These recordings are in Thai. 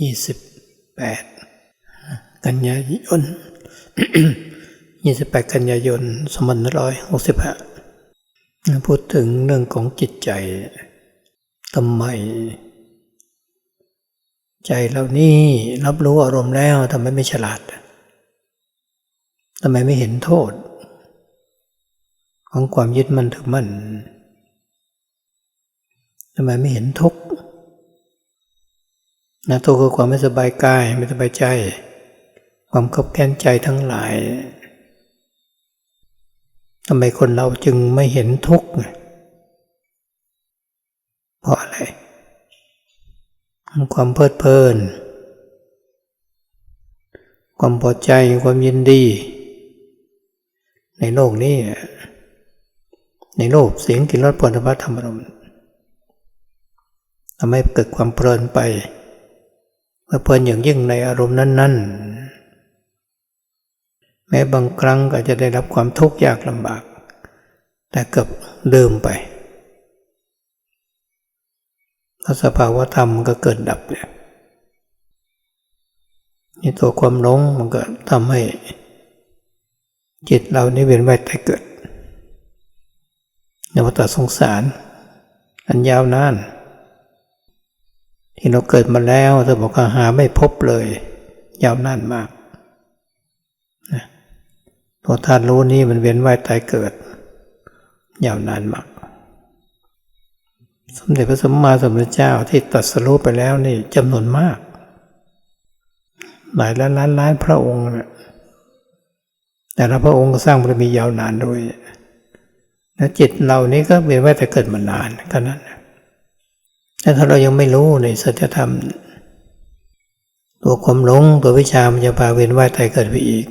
ยี่สิบแปดกันยายนยี่สิบแปดกันยายนสองพันร้อยหกสิบห้าพูดถึงเรื่องของจิตใจทำไม ใจเรานี่รับรู้อารมณ์แล้วทำไมไม่ฉลาดทำไมไม่เห็นโทษ ของความยึดมั่นถือมั่นทำไมไม่เห็นทุกข์ นะทุกข์คือความไม่สบายกายไม่สบายใจ ความขับแค้นใจทั้งหลายทำไมคนเราจึงไม่เห็นทุกข์เพราะอะไรความเพลิดเพลิน ความพอใจความยินดี ในโลกนี้ ในโลกเสียงกลิ่นรสผลิภัณฑ์ธรรมรมทำให้เกิดความเพลินไป เมื่อเพลินอย่างยิ่งในอารมณ์นั้น ๆ แม้บางครั้งก็จะได้รับความทุกข์ยากลำบาก แต่เกือบลืมไปพราะสภาวะธรรมมันก็เกิดดับเนี่ยนี่ตัวความหลงมันก็ทำให้ จิตเรานี่เวียนว่ายตายเกิดนวัฏสงสาร อันยาวนาน ที่เราเกิดมาแล้วเธอบอกว่าหาไม่พบเลย ยาวนานมากนะตัวธาตุรู้นี้มันเวียนว่ายตายเกิด ยาวนานมาก สมเด็จพระสัมมาสัมพุทธเจ้าที่ตรัสรู้ไปแล้วนี่จำนวนมาก หลายล้านล้านล้านพระองค์นะแต่ละพระองค์ก็สร้างบารมียาวนานด้วยและจิตเรานี้ก็เป็นว่าแต่เกิดมานานขนานั้น แต่ถ้าเรายังไม่รู้ในสัจธรรม ตัวความหลงตัววิชามันจะพาเวียนว่ายตายเกิดไปอีก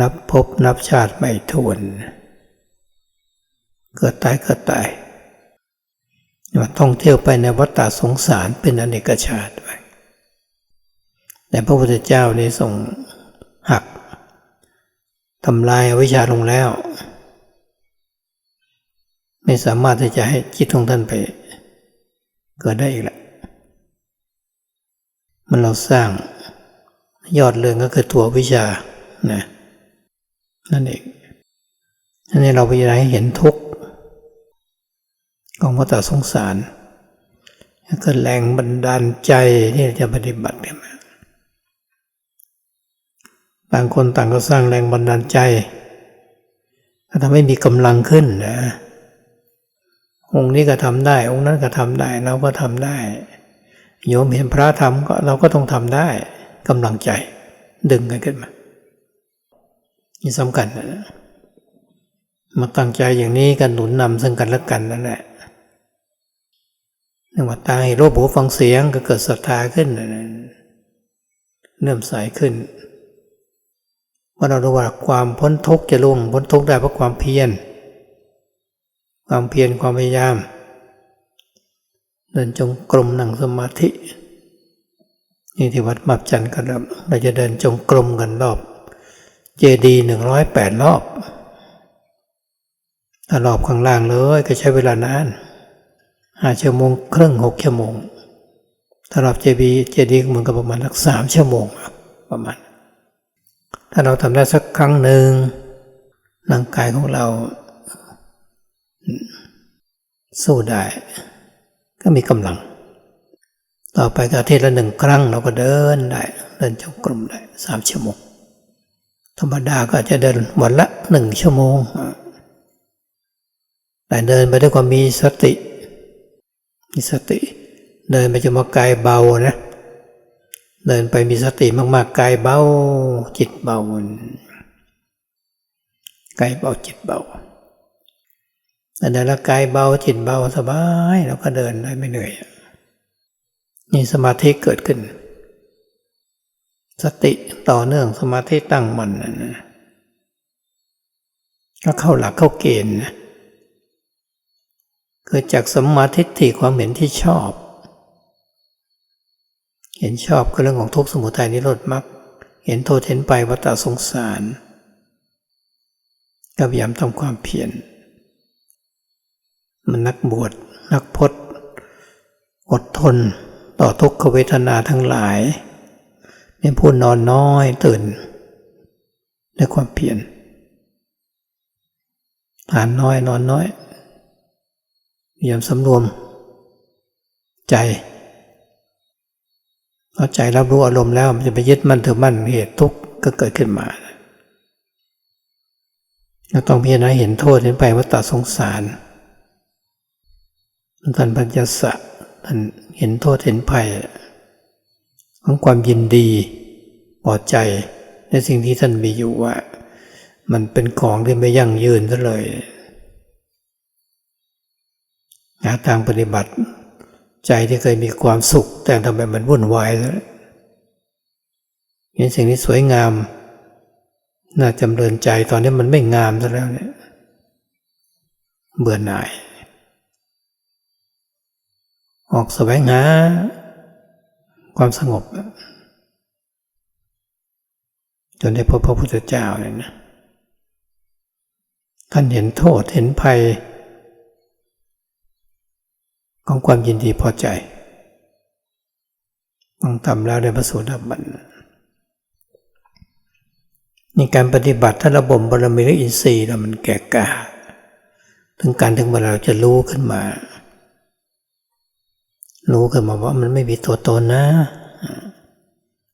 นับพบนับชาติไม่ทวน เกิดตายเกิดตายว่าท่องเที่ยวไปในวัฏฏะสงสารเป็นอเนกชาติไปแต่พระพุทธเจ้านี่ส่งหักทำลายอวิชชาลงแล้ว ไม่สามารถที่จะให้จิตของท่านไป เกิดได้อีกแหล้วมันเราสร้างยอดเรื่องก็คือตัววิชานะนั่นเองนั่นเองเราพยายามให้เห็นทุกข์ของวัฏสงสารก็แรงบันดาลใจที่จะปฏิบัติกันมาต่างคนต่างก็สร้างแรงบันดาลใจทำให้มีกำลังขึ้นนะ องค์นี้ก็ทำได้ องค์นั้นก็ทำได้ เราก็ทำได้ โยมเห็นพระทำก็เราก็ต้องทำได้กำลังใจ ดึงกันขึ้นมา นี่สำคัญนะมาตั้งใจอย่างนี้กันหนุนนำซึ่งกันและกันนั่นแหละนื่องว่าตายรูปหูฟังเสียงก็เกิดศรัทธาขึ้นเริ่อมใสขึ้นว่าเรารู้ว่าความพ้นทุกข์จะล่วงพ้นทุกข์ได้เพราะความเพียร ความเพียรความพยายาม เดินจงกรมนั่งสมาธินี่ที่วัดมับจันทร์กันเราจะเดินจงกรมกันรอบ เจดีหนึ่งร้อยแปดรอบถ้ารอบข้างล่างเลยก็ใช้เวลานานห้าชั่วโมงครึ่งหกชั่วโมงถ้ารับเจดีเจดีเหมือนกับประมาณสักสามชั่วโมงประมาณ ถ้าเราทำได้สักครั้งหนึ่งร่างกายของเรา สู้ได้ ก็มีกำลัง ต่อไปก็อาทิตย์ละหนึ่งครั้งเราก็เดินได้ เดินจงกรมได้สามชั่วโมงธรรมดาก็จะเดินวันละหนึ่งชั่วโมง แต่เดินไปด้วยความมีสติ มีสติ เดินไปจนมากายเบานะ เดินไปมีสติมากๆ กายเบา จิตเบา กายเบาจิตเบา แต่เดินแล้วกายเบาจิตเบาสบายเราก็เดินได้ไม่เหนื่อยนี่สมาธิเกิดขึ้น สติต่อเนื่องสมาธิตั้งมันนะก็เข้าหลักเข้าเกณฑ์นะเกิดจากสมาธิฏฐิความเห็นที่ชอบ เห็นชอบก็เรื่องของทุกข์สมุทัยนิโรธมรรคเห็นโทษเห็นไปวัฏสงสารก็พยายามทำความเพียร มันนักบวชนักพจน์อดทนต่อทุกขเวทนาทั้งหลายเป็นผู้นอนน้อยตื่นด้วยความเพียรทานน้อยนอนน้อยพยายามสำรวม ใจเอาใจรับรู้อารมณ์แล้วมันจะไปยึดมั่นถือมั่นเหตุทุกข์ก็เกิดขึ้นมาเราต้องพิจารณาเห็นโทษเห็นไปว่าตาสงสาร ท่านปัญญสะท่านเห็นโทษเห็นภัยของความยินดีพอใจในสิ่งที่ท่านมีอยู่ว่า มันเป็นของที่ไม่ยั่งยืนซะเลยหาทางปฏิบัติ ใจที่เคยมีความสุข แต่ทำไมมันวุ่นวายซะเห็นสิ่งที่สวยงาม น่าจำเริญใจตอนนี้มันไม่งามซะแล้วเนี่ย เบื่อหน่าย ออกแสวงหา ความสงบ จนได้พบพระพุทธเจ้าเนี่ยนะท่านเห็นโทษเห็นภัย ของความยินดีพอใจต้องทำแล้วได้ประสูติบันนี่การปฏิบัติถ้าระบบบารมีและอินทรีย์เรามันแก่กล้าถึงการถึงเวลาเราจะรู้ขึ้นมา รู้ขึ้นมาว่ามันไม่มีตัวตนนะ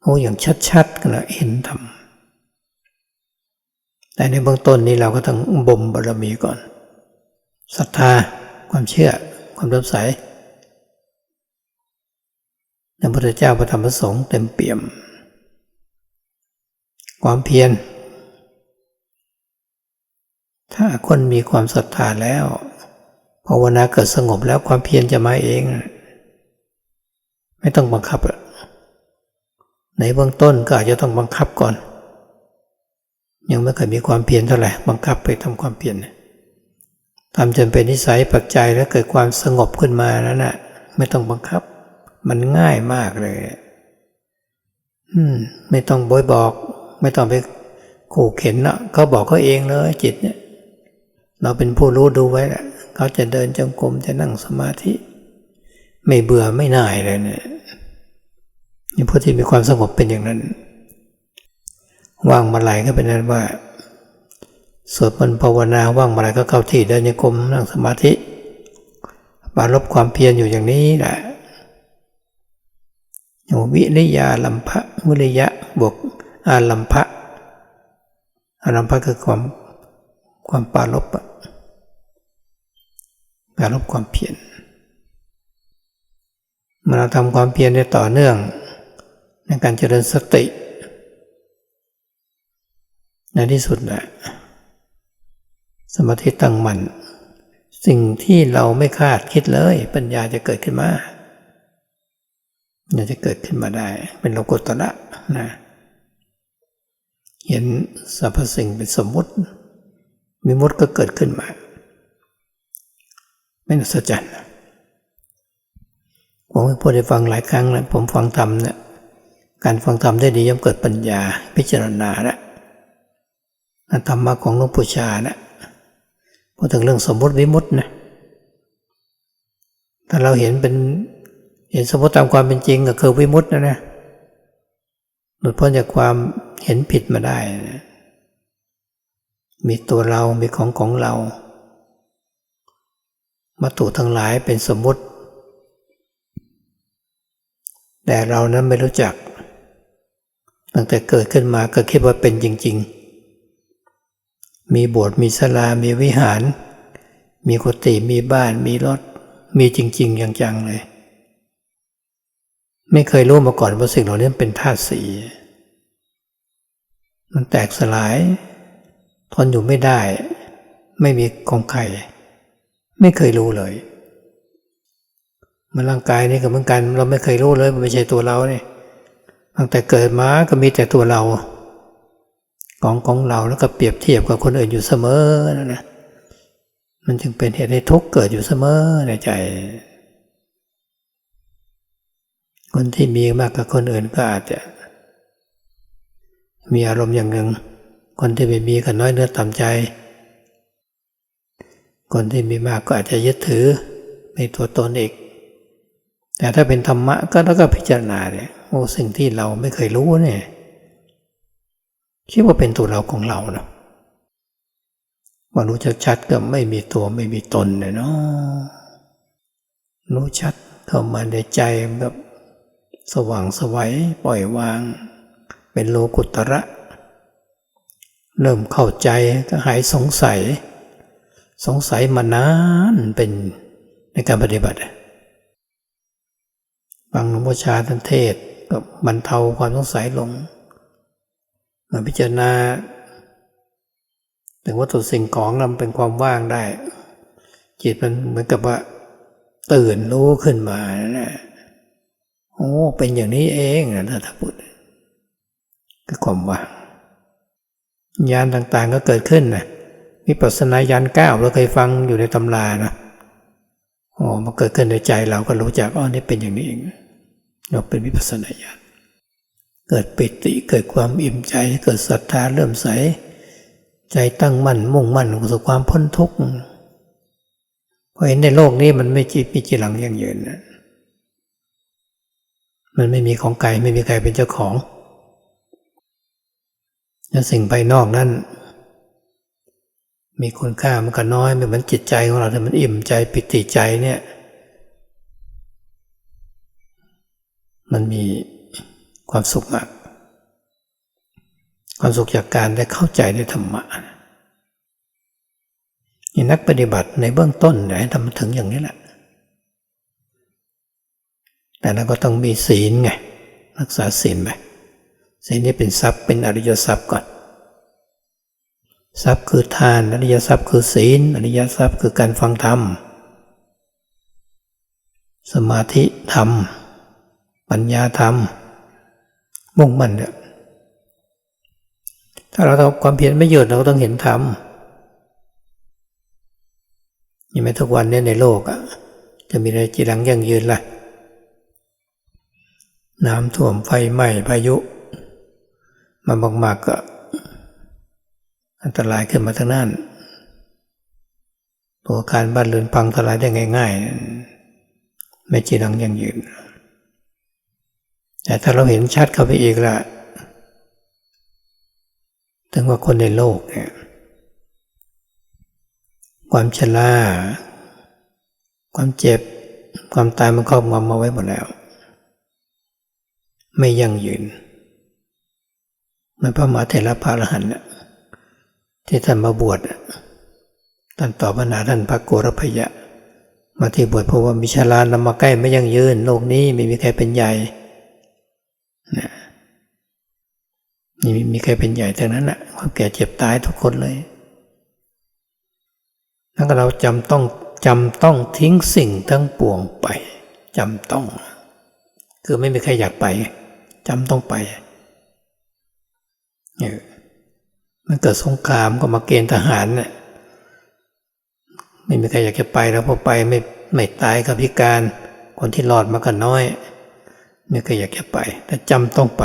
โอ้อย่างชัดๆกันละเห็นธรรมแต่ในเบื้องต้นนี้เราก็ต้องบ่มบารมีก่อนศรัทธาความเชื่อความรับใสในพระพุทธเจ้าพระธรรมพระสงฆ์เต็มเปี่ยม ความเพียร ถ้าคนมีความศรัทธาแล้วภาวนาเกิดสงบแล้วความเพียรจะมาเอง ไม่ต้องบังคับในเบื้องต้นก็อาจจะต้องบังคับก่อน ยังไม่เคยมีความเพียรเท่าไหร่บังคับไปทำความเพียรทำจนเป็นนิสัยปัจจัยแล้วเกิดความสงบขึ้นมาแล้วนะ่ะ ไม่ต้องบังคับ มันง่ายมากเลย อืม ไม่ต้องบอยบอก ไม่ต้องไปขู่เข็นนะเขาบอกเขาเองเลยจิตเนี่ย เราเป็นผู้รู้ดูไว้แหละเขาจะเดินจงกรมจะนั่งสมาธิ ไม่เบื่อไม่น่ายเลยเนี่ย นี่ผู้ที่มีความสงบเป็นอย่างนั้น ว่างมาไหลก็เป็นนั้นว่าสวดมนต์ภาวนาว่างมาไหลก็เข้าที่เดินยกรมนั่งสมาธิบารบความเพียรอยู่อย่างนี้แหละอย่างวิริยาลัมภะวิริยะบวกอาลัมภะอาลัมภะคือความความปารบปารบความเพียรเมื่อเราทำความเพียรได้ต่อเนื่อง ในการเจริญสติ ในที่สุดนะสมาธิตั้งมัน่นสิ่งที่เราไม่คาดคิดเลย ปัญญาจะเกิดขึ้นมาจะเกิดขึ้นมาได้ เป็นโลกุตระนะเห็นสรรพสิ่งเป็นสมมุติมีมุติก็เกิดขึ้นมา ไม่น่าสะใจนผมพูดให้ฟังหลายครั้งแล้วผมฟังธรรมเนี่ย การฟังธรรมได้ดีย่อมเกิดปัญญาพิจารณาแล้วธรรมะของหลวงปู่ชานะพูดถึงเรื่องสมมติวิมุตินะถ้าเราเห็นเป็นเห็นสมมติตามความเป็นจริงก็คือวิมุตตินะนะหลุดพ้นจากความเห็นผิดมาได้นะมีตัวเรา มีของของเราวัตถุทั้งหลายเป็นสมมุติ แต่เรานั้นไม่รู้จัก ตั้งแต่เกิดขึ้นมาก็คิดว่าเป็นจริง ๆ มีโบสถ์มีศาลา มีวิหาร มีกุฏิมีบ้าน มีรถ มีจริง ๆ อย่างจังเลย ไม่เคยรู้มาก่อนว่าสิ่งเหล่านี้เป็นธาตุสี มันแตกสลาย ทนอยู่ไม่ได้ ไม่มีของใคร ไม่เคยรู้เลย มันร่างกายนี่ก็เหมือนกัน เราไม่เคยรู้เลย มันไม่ใช่ตัวเราเนี่ย ตั้งแต่เกิดมาก็มีแต่ตัวเรา ของของเราแล้วก็เปรียบเทียบกับคนอื่นอยู่เสมอนะนะมันจึงเป็นเหตุให้ทุกข์เกิดอยู่เสมอในใจ คนที่มีมากกว่าคนอื่นก็อาจจะ มีอารมณ์อย่างหนึ่ง คนที่ไม่มีก็น้อยเนื้อต่ำใจ คนที่มีมากก็อาจจะยึดถือในตัวตนอีก แต่ถ้าเป็นธรรมะก็แล้วก็พิจารณาเนี่ย โอ้สิ่งที่เราไม่เคยรู้เนี่ยคิดว่าเป็นตัวเราของเราเนาะว่ารู้ชัดๆก็ไม่มีตัวไม่มีตนเนี่ยเนาะรู้ชัดเข้ามาในใจแบบสว่างสวัยปล่อยวาง เป็นโลกุตระ เริ่มเข้าใจก็หายสงสัย สงสัยมานานเป็นในการปฏิบัติฟังหลวงพ่อชาท่านเทศ ก็บรรเทาความสงสัยลงมาพิจารณาถึงวัตถุสิ่งของนำเป็นความว่างได้ จิตมันเหมือนกับว่า ตื่นรู้ขึ้นมานะโอ้เป็นอย่างนี้เองนะถ้าพูดก็ความว่างญาณต่างๆก็เกิดขึ้นนะมีปัสนาญาณเก้าเราเคยฟังอยู่ในตำรานะอ๋อมาเกิดขึ้นในใจเราก็รู้จักอ๋อนี่เป็นอย่างนี้เอง เราเป็นวิปัสสนาญาณเกิดปิติเกิดความอิ่มใจเกิดศรัทธาเริ่มใส ใจตั้งมั่นมุ่งมั่นสู่ความพ้นทุกข์เพราะเห็นในโลกนี้มันไม่จีมีจีหลังยั่งยืนนะมันไม่มีของไกลไม่มีใครเป็นเจ้าของและสิ่งภายนอกนั้นมีคุณค่ามันก็น้อยไม่เหมือนจิตใจของเราแต่มันอิ่มใจปิติใจเนี่ย มันมีความสุขมากความสุขจากการได้เข้าใจในธรรมะนี่นักปฏิบัติในเบื้องต้นไหนทำถึงอย่างนี้แหละ แต่เราก็ต้องมีศีลไง รักษาศีลไปศีลนี้เป็นทรัพย์เป็นอริยทรัพย์ก่อน ทรัพย์คือทาน อริยทรัพย์คือศีล อริยทรัพย์คือการฟังธรรม สมาธิธรรม ปัญญาธรรม มุ่งมั่นเนี่ยถ้าเราทำความเพียรไม่หยุดเราก็ต้องเห็นธรรมยังไม่ทุกวันเนี้ในโลกอะ จะมีอะไรจีรังยั่งยืนล่ะ น้ำท่วมไฟไหม้พายุ มามากๆก็ อันตรายขึ้นมาทั้งนั้นตัวการบ้านเรือนพังทลายได้ง่าย ๆ ไม่จีรังยั่งยืน แต่ถ้าเราเห็นชัดเข้าไปอีกละถึงว่าคนในโลกเนี่ยความชราความเจ็บ ความตายมันครอบงำมาไว้หมดแล้ว ไม่ยั่งยืน มันพระมหาเถระพระอรหันต์ที่ท่านมาบวชท่านตอบปัญหาท่านพระโกรพยะ มาที่บวชเพราะว่ามิชลานำมาใกล้ไม่ยั่งยืน โลกนี้ไม่มีใครเป็นใหญ่นะ นี่มีใครเป็นใหญ่ทั้งนั้นแหละความแก่เจ็บตายทุกคนเลยแล้วเราจำต้องจำต้องทิ้งสิ่งทั้งปวงไปจำต้อง คือไม่มีใครอยากไปจำต้องไปเออมันเกิดสงครามก็มาเกณฑ์ทหารเนี่ยไม่มีใครอยากจะไปแล้วพอไปไม่ไม่ตายกับพิการ คนที่รอดมาก็น้อยไม่เคยอยากจะไป แต่จำต้องไป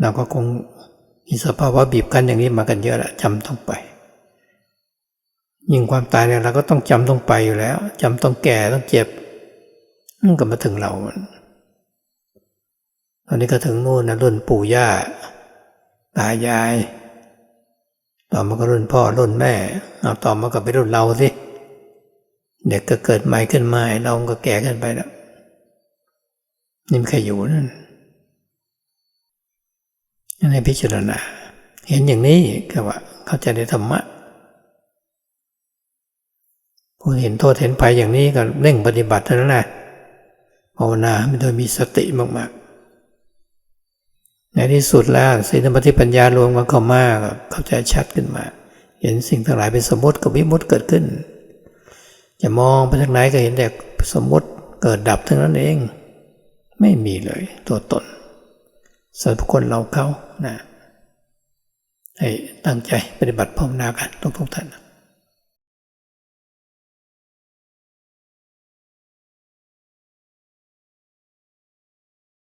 เราก็คงมีสภาวะบีบกันอย่างนี้มากันเยอะละจำต้องไป ยิ่งความตายเนี่ยเราก็ต้องจำต้องไปอยู่แล้วจำต้องแก่ต้องเจ็บมันก็มาถึงเราตอนนี้ก็ถึงนู่นนะรุ่นปู่ย่าตายาย ต่อมาก็รุ่นพ่อรุ่นแม่เอาต่อมาก็ไปรุ่นเราสิเด็กก็เกิดใหม่ขึ้นมาเราก็แก่ขึ้นไปแล้วนี่มันแค่อยู่นั่น ในพิจารณา เห็นอย่างนี้ก็ว่าเข้าใจในธรรมะผู้เห็นโทษเห็นภัยอย่างนี้ก็เร่งปฏิบัติเท่านั้นแหละภาวนาโดยมีสติมากๆ ในที่สุดแล้วสีธรรมติปัญญารวมกันเข้ามาเข้าใจชัดขึ้นมา เห็นสิ่งทั้งหลายเป็นสมมติกับวิมุติเกิดขึ้น จะมองไปทางไหนก็เห็นแต่สมมติเกิดดับทั้งนั้นเอง ไม่มีเลยตัวตน ส่วนบุคคลเราเขานะให้ตั้งใจปฏิบัติภาวนากันทุกๆท่าน